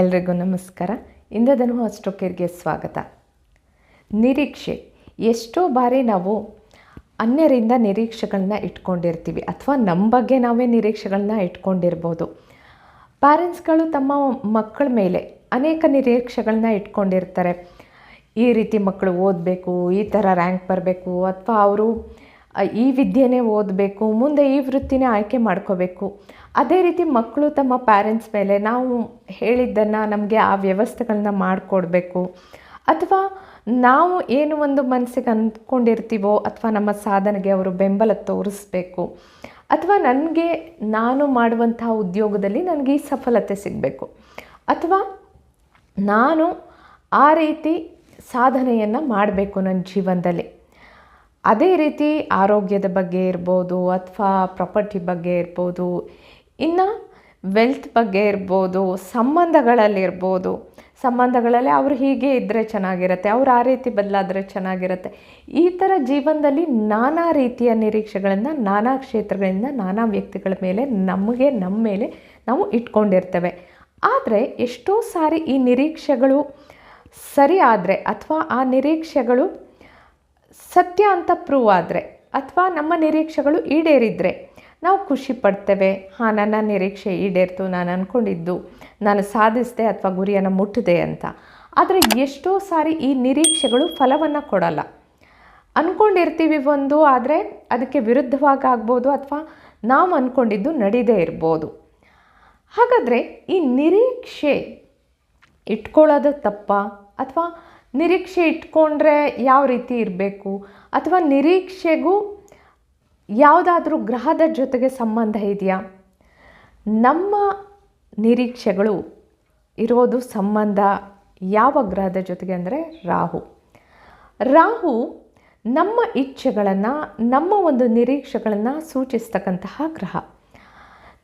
ಎಲ್ರಿಗೂ ನಮಸ್ಕಾರ. ಇಂದದನು ಅಸ್ಟ್ರೋಕೇರ್ಗೆ ಸ್ವಾಗತ. ನಿರೀಕ್ಷೆ. ಎಷ್ಟೋ ಬಾರಿ ನಾವು ಅನ್ಯರಿಂದ ನಿರೀಕ್ಷೆಗಳನ್ನ ಇಟ್ಕೊಂಡಿರ್ತೀವಿ ಅಥವಾ ನಮ್ಮ ಬಗ್ಗೆ ನಾವೇ ನಿರೀಕ್ಷೆಗಳನ್ನ ಇಟ್ಕೊಂಡಿರ್ಬೋದು. ಪ್ಯಾರೆಂಟ್ಸ್ಗಳು ತಮ್ಮ ಮಕ್ಕಳ ಮೇಲೆ ಅನೇಕ ನಿರೀಕ್ಷೆಗಳನ್ನ ಇಟ್ಕೊಂಡಿರ್ತಾರೆ. ಈ ರೀತಿ ಮಕ್ಕಳು ಓದಬೇಕು, ಈ ಥರ ರ್ಯಾಂಕ್ ಬರಬೇಕು ಅಥವಾ ಅವರು ಈ ವಿದ್ಯೆನೇ ಓದಬೇಕು, ಮುಂದೆ ಈ ವೃತ್ತಿನೇ ಆಯ್ಕೆ ಮಾಡ್ಕೋಬೇಕು. ಅದೇ ರೀತಿ ಮಕ್ಕಳು ತಮ್ಮ ಪ್ಯಾರೆಂಟ್ಸ್ ಮೇಲೆ ನಾವು ಹೇಳಿದ್ದನ್ನು ನಮಗೆ ಆ ವ್ಯವಸ್ಥೆಗಳನ್ನ ಮಾಡಿಕೊಡ್ಬೇಕು. ಅಥವಾ ನಾವು ಏನು ಒಂದು ಮನಸ್ಸಿಗೆ ಅಂದ್ಕೊಂಡಿರ್ತೀವೋ ಅಥವಾ ನಮ್ಮ ಸಾಧನೆಗೆ ಅವರು ಬೆಂಬಲ ತೋರಿಸ್ಬೇಕು. ಅಥವಾ ನನಗೆ ನಾನು ಮಾಡುವಂತಹ ಉದ್ಯೋಗದಲ್ಲಿ ನನಗೆ ಈ ಸಫಲತೆ ಸಿಗಬೇಕು. ಅಥವಾ ನಾನು ಆ ರೀತಿ ಸಾಧನೆಯನ್ನು ಮಾಡಬೇಕು ನನ್ನ ಜೀವನದಲ್ಲಿ. ಅದೇ ರೀತಿ ಆರೋಗ್ಯದ ಬಗ್ಗೆ ಇರ್ಬೋದು ಅಥವಾ ಪ್ರಾಪರ್ಟಿ ಬಗ್ಗೆ ಇರ್ಬೋದು ಇನ್ನು ವೆಲ್ತ್ ಬಗ್ಗೆ ಇರ್ಬೋದು ಸಂಬಂಧಗಳಲ್ಲಿರ್ಬೋದು ಸಂಬಂಧಗಳಲ್ಲಿ ಅವರು ಹೀಗೆ ಇದ್ದರೆ ಚೆನ್ನಾಗಿರುತ್ತೆ, ಅವ್ರು ಆ ರೀತಿ ಬದಲಾದರೆ ಚೆನ್ನಾಗಿರುತ್ತೆ. ಈ ಥರ ಜೀವನದಲ್ಲಿ ನಾನಾ ರೀತಿಯ ನಿರೀಕ್ಷೆಗಳನ್ನು ನಾನಾ ಕ್ಷೇತ್ರಗಳಿಂದ, ನಾನಾ ವ್ಯಕ್ತಿಗಳ ಮೇಲೆ, ನಮಗೆ ನಮ್ಮ ಮೇಲೆ ನಾವು ಇಟ್ಕೊಂಡಿರ್ತೇವೆ. ಆದರೆ ಎಷ್ಟೋ ಸಾರಿ ಈ ನಿರೀಕ್ಷೆಗಳು ಸರಿ ಆದರೆ ಅಥವಾ ಆ ನಿರೀಕ್ಷೆಗಳು ಸತ್ಯ ಅಂತ ಪ್ರೂವ್ ಆದರೆ ಅಥವಾ ನಮ್ಮ ನಿರೀಕ್ಷೆಗಳು ಈಡೇರಿದರೆ ನಾವು ಖುಷಿ ಪಡ್ತೇವೆ. ಹಾಂ, ನನ್ನ ನಿರೀಕ್ಷೆ ಈಡೇರ್ತು. ನಾನು ಅಂದ್ಕೊಂಡಿದ್ದು ನಾನು ಸಾಧಿಸಿದೆ ಅಥವಾ ಗುರಿಯನ್ನು ಮುಟ್ಟಿದೆ ಅಂತ. ಆದರೆ ಎಷ್ಟೋ ಸಾರಿ ಈ ನಿರೀಕ್ಷೆಗಳು ಫಲವನ್ನು ಕೊಡಲ್ಲ. ಅಂದ್ಕೊಂಡಿರ್ತೀವಿ ಒಂದು, ಆದರೆ ಅದಕ್ಕೆ ವಿರುದ್ಧವಾಗಿ ಆಗ್ಬೋದು ಅಥವಾ ನಾವು ಅಂದ್ಕೊಂಡಿದ್ದು ನಡೀದೇ ಇರ್ಬೋದು. ಹಾಗಾದರೆ ಈ ನಿರೀಕ್ಷೆ ಇಟ್ಕೊಳ್ಳೋದು ತಪ್ಪ? ಅಥವಾ ನಿರೀಕ್ಷೆ ಇಟ್ಕೊಂಡ್ರೆ ಯಾವ ರೀತಿ ಇರಬೇಕು? ಅಥವಾ ನಿರೀಕ್ಷೆಗೂ ಯಾವುದಾದ್ರೂ ಗ್ರಹದ ಜೊತೆಗೆ ಸಂಬಂಧ ಇದೆಯಾ? ನಮ್ಮ ನಿರೀಕ್ಷೆಗಳು ಇರೋದು ಸಂಬಂಧ ಯಾವ ಗ್ರಹದ ಜೊತೆಗೆ ಅಂದರೆ ರಾಹು. ರಾಹು ನಮ್ಮ ಇಚ್ಛೆಗಳನ್ನು, ನಮ್ಮ ಒಂದು ನಿರೀಕ್ಷೆಗಳನ್ನು ಸೂಚಿಸ್ತಕ್ಕಂತಹ ಗ್ರಹ.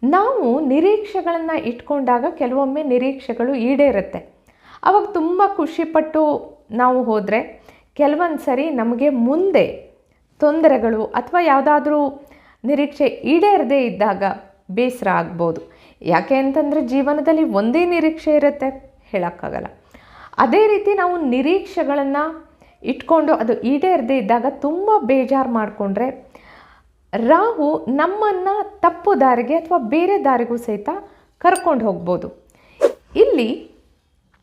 ನಾವು ನಿರೀಕ್ಷೆಗಳನ್ನು ಇಟ್ಕೊಂಡಾಗ ಕೆಲವೊಮ್ಮೆ ನಿರೀಕ್ಷೆಗಳು ಈಡೇರುತ್ತೆ. ಅವಾಗ ತುಂಬ ಖುಷಿಪಟ್ಟು ನಾವು ಹೋದರೆ ಕೆಲವೊಂದು ಸರಿ ನಮಗೆ ಮುಂದೆ ತೊಂದರೆಗಳು ಅಥವಾ ಯಾವುದಾದ್ರೂ ನಿರೀಕ್ಷೆ ಈಡೇರದೇ ಇದ್ದಾಗ ಬೇಸರ ಆಗ್ಬೋದು. ಯಾಕೆ ಅಂತಂದರೆ ಜೀವನದಲ್ಲಿ ಒಂದೇ ನಿರೀಕ್ಷೆ ಇರುತ್ತೆ ಹೇಳೋಕ್ಕಾಗಲ್ಲ. ಅದೇ ರೀತಿ ನಾವು ನಿರೀಕ್ಷೆಗಳನ್ನು ಇಟ್ಕೊಂಡು ಅದು ಈಡೇರದೇ ಇದ್ದಾಗ ತುಂಬ ಬೇಜಾರು ಮಾಡಿಕೊಂಡ್ರೆ ರಾಹು ನಮ್ಮನ್ನು ತಪ್ಪು ದಾರಿಗೆ ಅಥವಾ ಬೇರೆ ದಾರಿಗೂ ಸಹಿತ ಕರ್ಕೊಂಡು ಹೋಗ್ಬೋದು. ಇಲ್ಲಿ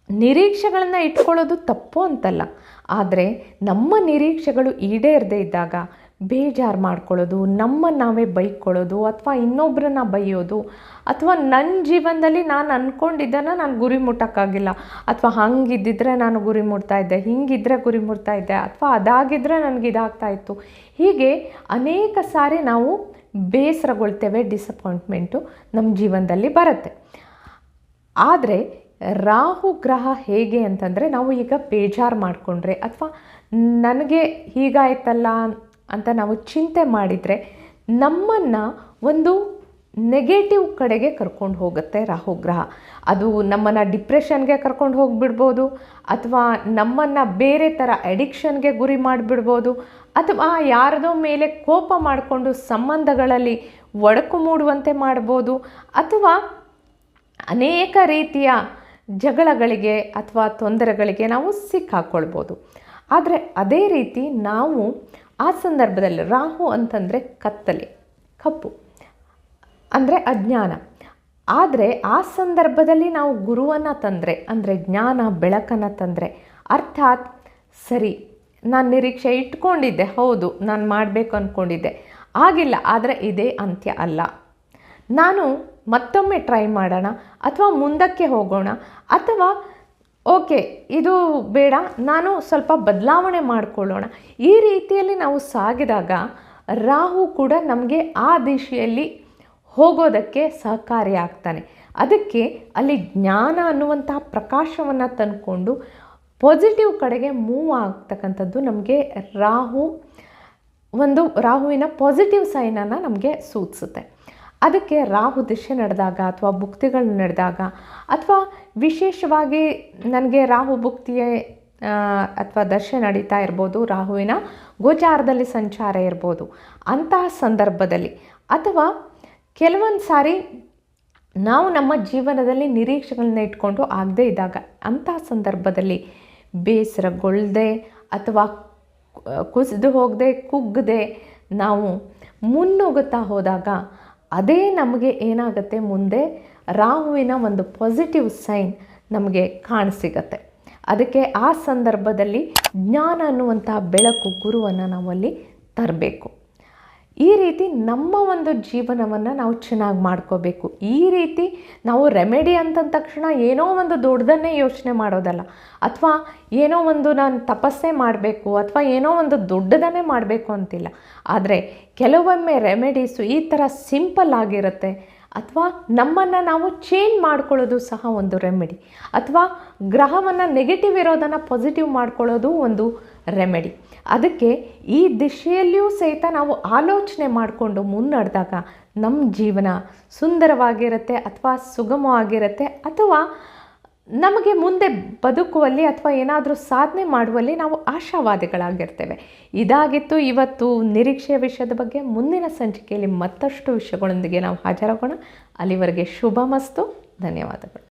ನಿರೀಕ್ಷೆಗಳನ್ನು ಇಟ್ಕೊಳ್ಳೋದು ತಪ್ಪು ಅಂತಲ್ಲ. ಆದರೆ ನಮ್ಮ ನಿರೀಕ್ಷೆಗಳು ಈಡೇರದೇ ಇದ್ದಾಗ ಬೇಜಾರು ಮಾಡ್ಕೊಳ್ಳೋದು, ನಮ್ಮ ನಾವೇ ಬೈಕೊಳ್ಳೋದು, ಅಥವಾ ಇನ್ನೊಬ್ಬರನ್ನ ಬೈಯೋದು, ಅಥವಾ ನನ್ನ ಜೀವನದಲ್ಲಿ ನಾನು ಅಂದ್ಕೊಂಡಿದ್ದನ್ನು ನಾನು ಗುರಿ ಮುಟ್ಟೋಕ್ಕಾಗಿಲ್ಲ. ಅಥವಾ ಹಂಗಿದ್ದಿದ್ರೆ ನಾನು ಗುರಿ ಮುಟ್ತಾ ಇದ್ದೆ, ಹಿಂಗಿದ್ರೆ ಗುರಿ ಮುಟ್ತಾ ಇದ್ದೆ, ಅಥವಾ ಅದಾಗಿದ್ದರೆ ನನಗೆ ಇದಾಗ್ತಾ ಇತ್ತು. ಹೀಗೆ ಅನೇಕ ಸಾರಿ ನಾವು ಬೇಸರಗೊಳ್ತೇವೆ ಡಿಸಪಾಯಿಂಟ್ಮೆಂಟು ನಮ್ಮ ಜೀವನದಲ್ಲಿ ಬರುತ್ತೆ. ಆದರೆ ರಾಹು ಗ್ರಹ ಹೇಗೆ ಅಂತಂದರೆ ನಾವು ಈಗ ಬೇಜಾರು ಮಾಡಿಕೊಂಡ್ರೆ ಅಥವಾ ನನಗೆ ಹೀಗಾಯ್ತಲ್ಲ ಅಂತ ನಾವು ಚಿಂತೆ ಮಾಡಿದರೆ ನಮ್ಮನ್ನು ಒಂದು ನೆಗೆಟಿವ್ ಕಡೆಗೆ ಕರ್ಕೊಂಡು ಹೋಗುತ್ತೆ ರಾಹು ಗ್ರಹ. ಅದು ನಮ್ಮನ್ನು ಡಿಪ್ರೆಷನ್ಗೆ ಕರ್ಕೊಂಡು ಹೋಗಿಬಿಡ್ಬೋದು, ಅಥವಾ ನಮ್ಮನ್ನು ಬೇರೆ ಥರ ಅಡಿಕ್ಷನ್ಗೆ ಗುರಿ ಮಾಡಿಬಿಡ್ಬೋದು, ಅಥವಾ ಯಾರದೋ ಮೇಲೆ ಕೋಪ ಮಾಡಿಕೊಂಡು ಸಂಬಂಧಗಳಲ್ಲಿ ಒಡಕು ಮೂಡುವಂತೆ ಮಾಡ್ಬೋದು, ಅಥವಾ ಅನೇಕ ರೀತಿಯ ಜಗಳಗಳಿಗೆ ಅಥವಾ ತೊಂದರೆಗಳಿಗೆ ನಾವು ಸಿಕ್ಕಾಕ್ಕೊಳ್ಬೋದು ಆದರೆ ಅದೇ ರೀತಿ ನಾವು ಆ ಸಂದರ್ಭದಲ್ಲಿ ರಾಹು ಅಂತಂದರೆ ಕತ್ತಲೆ, ಕಪ್ಪು, ಅಂದರೆ ಅಜ್ಞಾನ. ಆದರೆ ಆ ಸಂದರ್ಭದಲ್ಲಿ ನಾವು ಗುರುವನ್ನು ತಂದರೆ, ಅಂದರೆ ಜ್ಞಾನ, ಬೆಳಕನ್ನು ತಂದರೆ, ಅರ್ಥಾತ್ ಸರಿ, ನಾನು ನಿರೀಕ್ಷೆ ಇಟ್ಕೊಂಡಿದ್ದೆ, ಹೌದು, ನಾನು ಮಾಡಬೇಕು ಅಂದ್ಕೊಂಡಿದ್ದೆ ಆಗಿಲ್ಲ, ಆದರೆ ಇದೇ ಅಂತ್ಯ ಅಲ್ಲ. ನಾನು ಮತ್ತೊಮ್ಮೆ ಟ್ರೈ ಮಾಡೋಣ ಅಥವಾ ಮುಂದಕ್ಕೆ ಹೋಗೋಣ ಅಥವಾ ಓಕೆ ಇದು ಬೇಡ, ನಾನು ಸ್ವಲ್ಪ ಬದಲಾವಣೆ ಮಾಡಿಕೊಳ್ಳೋಣ. ಈ ರೀತಿಯಲ್ಲಿ ನಾವು ಸಾಗಿದಾಗ ರಾಹು ಕೂಡ ನಮಗೆ ಆ ದಿಶೆಯಲ್ಲಿ ಹೋಗೋದಕ್ಕೆ ಸಹಕಾರಿಯಾಗ್ತಾನೆ ಅದಕ್ಕೆ ಅಲ್ಲಿ ಜ್ಞಾನ ಅನ್ನುವಂತಹ ಪ್ರಕಾಶವನ್ನು ತಂದುಕೊಂಡು ಪಾಸಿಟಿವ್ ಕಡೆಗೆ ಮೂವ್ ಆಗ್ತಕ್ಕಂಥದ್ದು ನಮಗೆ ರಾಹು, ಒಂದು ರಾಹುವಿನ ಪಾಸಿಟಿವ್ ಸೈನನ್ನು ನಮಗೆ ಸೂಚಿಸುತ್ತೆ. ಅದಕ್ಕೆ ರಾಹು ದಿಶೆ ನಡೆದಾಗ ಅಥವಾ ಭುಕ್ತಿಗಳು ನಡೆದಾಗ ಅಥವಾ ವಿಶೇಷವಾಗಿ ನನಗೆ ರಾಹು ಭುಕ್ತಿಯೇ ಅಥವಾ ದರ್ಶನ ನಡೀತಾ ಇರ್ಬೋದು, ರಾಹುವಿನ ಗೋಚಾರದಲ್ಲಿ ಸಂಚಾರ ಇರ್ಬೋದು, ಅಂತಹ ಸಂದರ್ಭದಲ್ಲಿ. ಅಥವಾ ಕೆಲವೊಂದು ಸಾರಿ ನಾವು ನಮ್ಮ ಜೀವನದಲ್ಲಿ ನಿರೀಕ್ಷೆಗಳನ್ನ ಇಟ್ಕೊಂಡು ಆಗದೇ ಇದ್ದಾಗ ಅಂತಹ ಸಂದರ್ಭದಲ್ಲಿ ಬೇಸರಗೊಳ್ಳದೆ ಅಥವಾ ಕುಸಿದು ಹೋಗದೆ ಕುಗ್ಗದೆ ನಾವು ಮುನ್ನುಗ್ಗುತ್ತಾ ಹೋದಾಗ ಅದೇ ನಮಗೆ ಏನಾಗುತ್ತೆ ಮುಂದೆ ರಾಹುವಿನ ಒಂದು ಪಾಸಿಟಿವ್ ಸೈನ್ ನಮಗೆ ಕಾಣಸಿಗತ್ತೆ. ಅದಕ್ಕೆ ಆ ಸಂದರ್ಭದಲ್ಲಿ ಜ್ಞಾನ ಅನ್ನುವಂತಹ ಬೆಳಕು ಗುರುವನ್ನು ನಾವಲ್ಲಿ ತರಬೇಕು. ಈ ರೀತಿ ನಮ್ಮ ಒಂದು ಜೀವನವನ್ನು ನಾವು ಚೆನ್ನಾಗಿ ಮಾಡ್ಕೋಬೇಕು. ಈ ರೀತಿ ನಾವು ರೆಮೆಡಿ ಅಂತಂದ ತಕ್ಷಣ ಏನೋ ಒಂದು ದೊಡ್ಡದನ್ನೇ ಯೋಚನೆ ಮಾಡೋದಲ್ಲ. ಅಥವಾ ಏನೋ ಒಂದು ನಾನು ತಪಸ್ಸೆ ಮಾಡಬೇಕು, ಅಥವಾ ಏನೋ ಒಂದು ದೊಡ್ಡದನ್ನೇ ಮಾಡಬೇಕು ಅಂತಿಲ್ಲ. ಆದರೆ ಕೆಲವೊಮ್ಮೆ ರೆಮೆಡೀಸು ಈ ಥರ ಸಿಂಪಲ್ ಆಗಿರುತ್ತೆ. ಅಥವಾ ನಮ್ಮನ್ನು ನಾವು ಚೇಂಜ್ ಮಾಡ್ಕೊಳ್ಳೋದು ಸಹ ಒಂದು ರೆಮೆಡಿ ಅಥವಾ ಗ್ರಹವನ್ನು ನೆಗೆಟಿವ್ ಇರೋದನ್ನು ಪಾಸಿಟಿವ್ ಮಾಡ್ಕೊಳ್ಳೋದು ಒಂದು ರೆಮಿಡಿ ಅದಕ್ಕೆ ಈ ದಿಶೆಯಲ್ಲಿಯೂ ಸಹಿತ ನಾವು ಆಲೋಚನೆ ಮಾಡಿಕೊಂಡು ಮುನ್ನಡೆದಾಗ ನಮ್ಮ ಜೀವನ ಸುಂದರವಾಗಿರುತ್ತೆ ಅಥವಾ ಸುಗಮವಾಗಿರುತ್ತೆ ಅಥವಾ ನಮಗೆ ಮುಂದೆ ಬದುಕುವಲ್ಲಿ ಅಥವಾ ಏನಾದರೂ ಸಾಧನೆ ಮಾಡುವಲ್ಲಿ ನಾವು ಆಶಾವಾದಿಗಳಾಗಿರ್ತೇವೆ. ಇದಾಗಿತ್ತು ಇವತ್ತು ನಿರೀಕ್ಷೆಯ ವಿಷಯದ ಬಗ್ಗೆ. ಮುಂದಿನ ಸಂಚಿಕೆಯಲ್ಲಿ ಮತ್ತಷ್ಟು ವಿಷಯಗಳೊಂದಿಗೆ ನಾವು ಹಾಜರಾಗೋಣ. ಅಲ್ಲಿವರೆಗೆ ಶುಭ ಮಸ್ತು ಧನ್ಯವಾದಗಳು.